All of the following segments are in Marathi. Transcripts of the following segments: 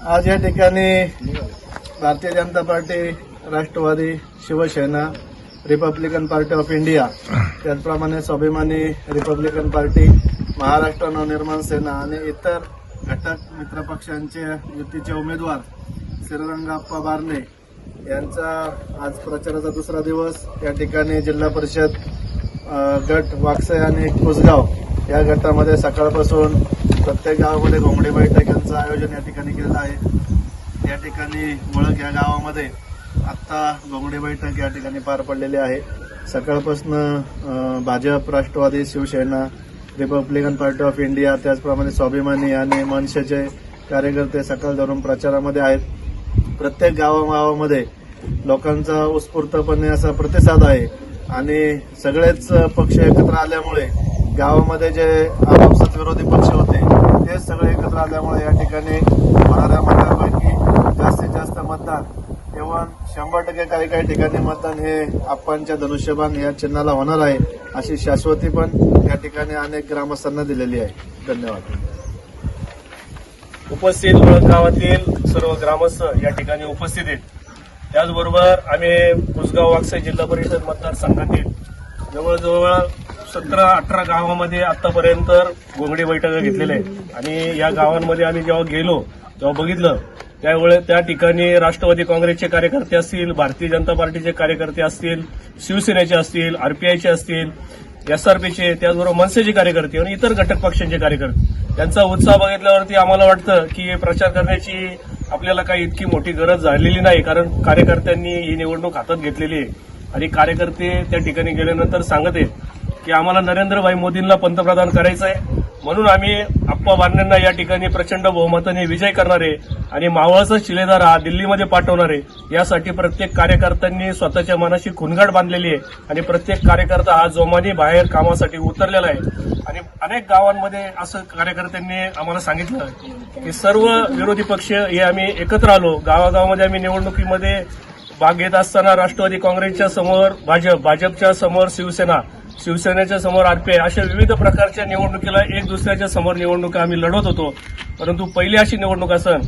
आज या ठिकाणी Bharatiya Janata party Rashtrawadi Shivsena Republican party of India त्याचप्रमाणे स्वाभिमानी रिपब्लिकन पार्टी महाराष्ट्र नवनिर्माण सेना आणि इतर घटक मित्रपक्षांचे युतीचे उमेदवार श्रीरंगाप्पा बारणे यांचा आज प्रचाराचा दुसरा दिवस. या ठिकाणी जिल्हा परिषद गट वाकसाई आणि कुसगाव या गटामध्ये सकाळपासून प्रत्येक गावामध्ये घोंगडी बैठक यांचं आयोजन या ठिकाणी केलेलं आहे. या ठिकाणी मुळक या गावामध्ये आत्ता घोंगडी बैठक या ठिकाणी पार पडलेली आहे. सकाळपासून Bhajap Rashtrawadi Shivsena Republican party of India त्याचप्रमाणे स्वाभिमानी आणि मनसेचे कार्यकर्ते सकाळ धरून प्रचारामध्ये आहेत. प्रत्येक गावागावामध्ये लोकांचा उत्स्फूर्तपणे असा प्रतिसाद आहे आणि सगळेच पक्ष एकत्र आल्यामुळे गावामध्ये जे आपापसात विरोधी पक्ष होते ते सगळे एकत्र आल्यामुळे या ठिकाणी होणाऱ्या मतदारापैकी जास्तीत जास्त मतदान किंवा शंभर टक्के काही काही ठिकाणी मतदान हे आप्पांच्या धनुष्यबाण या चिन्हाला होणार आहे अशी शाश्वती पण या ठिकाणी अनेक ग्रामस्थांना दिलेली आहे. धन्यवाद. उपस्थित गावातील सर्व ग्रामस्थ या ठिकाणी उपस्थित आहेत. त्याचबरोबर आम्ही कुसगाव वागसाई जिल्हा परिषद मतदारसंघातील जवळजवळ सतरा अठरा गावामध्ये आतापर्यंत गोंगडी बैठका घेतलेल्या आहेत. आणि या गावांमध्ये आम्ही जेव्हा गेलो तेव्हा बघितलं त्यावेळे त्या ठिकाणी राष्ट्रवादी काँग्रेसचे कार्यकर्ते असतील भारतीय जनता पार्टीचे कार्यकर्ते असतील शिवसेनेचे असतील आरपीआयचे असतील एसआरपीचे त्याचबरोबर मनसेचे कार्यकर्ते आणि इतर घटक पक्षांचे कार्यकर्ते. त्यांचा उत्साह बघितल्यावरती आम्हाला वाटतं की प्रचार करण्याची आपल्याला काही इतकी मोठी गरज झालेली नाही कारण कार्यकर्त्यांनी ही निवडणूक हातात घेतलेली आहे. आणि कार्यकर्ते त्या ठिकाणी गेल्यानंतर सांगत आहेत की आम्हाला नरेंद्रभाई मोदींना पंतप्रधान करायचं आहे म्हणून आम्ही आप्पा बारण्यांना या ठिकाणी प्रचंड बहुमताने विजय करणारे आणि मावळचा शिलेदार हा दिल्लीमध्ये पाठवणारे यासाठी प्रत्येक कार्यकर्त्यांनी स्वतःच्या मनाशी खुनगाट बांधलेली आहे आणि प्रत्येक कार्यकर्ता हा जोमाने बाहेर कामासाठी उतरलेला आहे. आणि अनेक गावांमध्ये असं कार्यकर्त्यांनी आम्हाला सांगितलं की सर्व विरोधी पक्ष हे आम्ही एकत्र आलो. गावागावामध्ये आम्ही निवडणुकीमध्ये भाग घेत असताना राष्ट्रवादी काँग्रेसच्या समोर भाजप भाजपच्या समोर शिवसेना शिवसेनेच्या समोर आरपीआय अशा विविध प्रकारच्या निवडणुकीला एक दुसऱ्याच्या समोर निवडणुका आम्ही लढवत होतो. परंतु पहिली अशी निवडणूक असन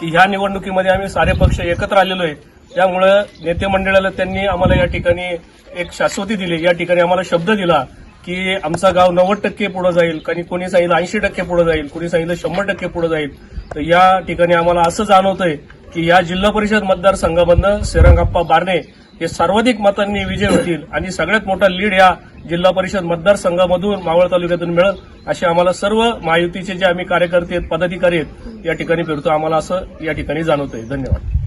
की ह्या निवडणुकीमध्ये आम्ही सारे पक्ष एकत्र आलेलो आहे. त्यामुळं नेते मंडळाला त्यांनी आम्हाला या ठिकाणी एक शाश्वती दिली. या ठिकाणी आम्हाला शब्द दिला की आमचा गाव नव्वद टक्के पुढे जाईल. आणि कोणी सांगितलं ऐंशी टक्के पुढे जाईल. कोणी सांगितलं शंभर टक्के पुढे जाईल. तर या ठिकाणी आम्हाला असं जाणवतंय की या जिल्हा परिषद मतदारसंघामधनं सेरंगाप्पा बारणे हे सर्वाधिक मतांनी विजय होतील आणि सगळ्यात मोठा लीड या जिल्हा परिषद मतदारसंघामधून मावळ तालुक्यातून मिळेल असे आम्हाला सर्व महायुतीचे जे आम्ही कार्यकर्ते आहेत पदाधिकारी आहेत या ठिकाणी फिरतो. आम्हाला असं या ठिकाणी जाणवतंय. धन्यवाद.